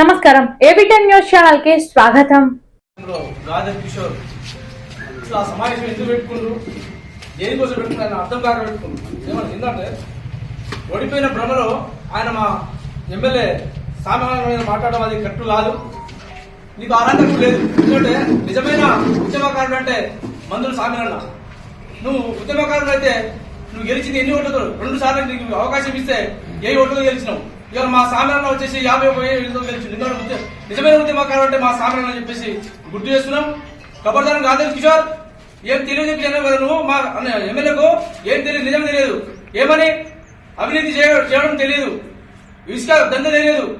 నమస్కారం. ఏబిటెన్ న్యూస్ ఛానల్కి స్వాగతం లో కిషోర్ అసలు ఆ సమావేశం ఎందుకు పెట్టుకుండ్రు దేనికోసం పెట్టుకున్నారు? ఆయన అర్థం కాక పెట్టుకుండ్రు ఏమన్నా ఏంటంటే ఓడిపోయిన భ్రమలో ఆయన మా ఎమ్మెల్యే సామాన్యమైన మాట్లాడడం అది కట్టు కాదు. నీకు ఆరాధన లేదు. ఎందుకంటే నిజమైన ఉద్యమకారుడు అంటే మందులు సామిరన్న నువ్వు ఉద్యమకారుడు అయితే నువ్వు గెలిచింది ఎన్ని ఓట్లతో? రెండు సార్లు నీకు అవకాశం ఇస్తే ఏ ఓట్లతో గెలిచినావు? ఇవాళ మా సామిరన్న వచ్చేసి యాభై ఒక వేలతో గెలిచింది ఎందుకంటే ఉద్య- నిజమైన ఉద్యమకారుడు అంటే మా సామిరన్న అని చెప్పేసి గుర్తు చేస్తున్నాం. కబర్దారం రాధేష్ కిషోర్? ఏం తెలియదు చెప్పి కదా నువ్వు? మా ఎమ్మెల్యేకు ఏం తెలియదు నిజం తెలియదు. ఏమని? అవినీతి చేయడం తెలియదు. ఇసుక దంద తెలియదు.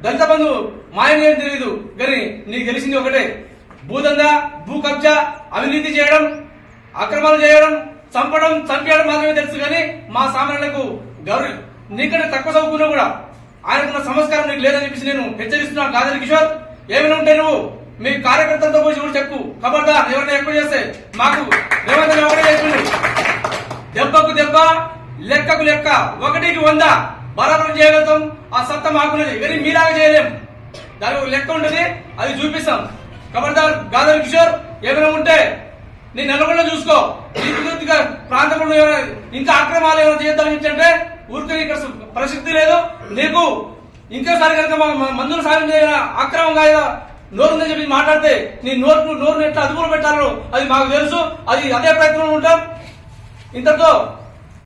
దళిత బంధు మాయం తెలియదు. కానీ నీకు తెలిసింది ఒకటే. భూదంద భూ కబ్జా అవినీతి చేయడం అక్రమాలు చేయడం చంపడం చంపేయడం మాత్రమే తెలుసు కానీ మా సామాన్యులకు గౌరవం నీకంటే తక్కువ చదువుకున్నా కూడా ఆయనకున్న సంస్కారం నీకు లేదని చెప్పేసి నేను హెచ్చరిస్తున్నా. కాదని కిషోర్ ఏమైనా ఉంటే నువ్వు మీ కార్యకర్తలతో పోయి కూడా చెప్పు. ఖబర్దార్ ఎవరైనా ఎక్కువ చేస్తే మాకు రేవంత్ ఎవరైనా చెప్పండి దెబ్బకు దెబ్బ లెక్కకు లెక్క ఒకటికి వంద బరాబరం చేయగలుగుతాం. ఆ సత్తా మాకున్నది. కానీ మీలాగా చేయలేం. దానికి ఒక లెక్క ఉంటుంది అది చూపిస్తాం. ఖబర్దార్ గాదర్ కిషోర్ ఏమైనా ఉంటే నీ నల్గొండ చూసుకో. నీ ప్రాంతంలో ఇంకా అక్రమాలు ఏమైనా చేద్దామని చెప్పంటే ఊరికే ఇక్కడ ప్రసిద్ధి లేదు. నీకు ఇంకోసారి కనుక మందులు సాయం చేయాల? అక్రమంగా ఏదో నోరుందని చెప్పి మాట్లాడితే నీ నోరు నోరును ఎట్లా అదుపులో పెట్టాలో అది మాకు తెలుసు. అది అదే ప్రయత్నంలో ఉంటాం. ఇంతతో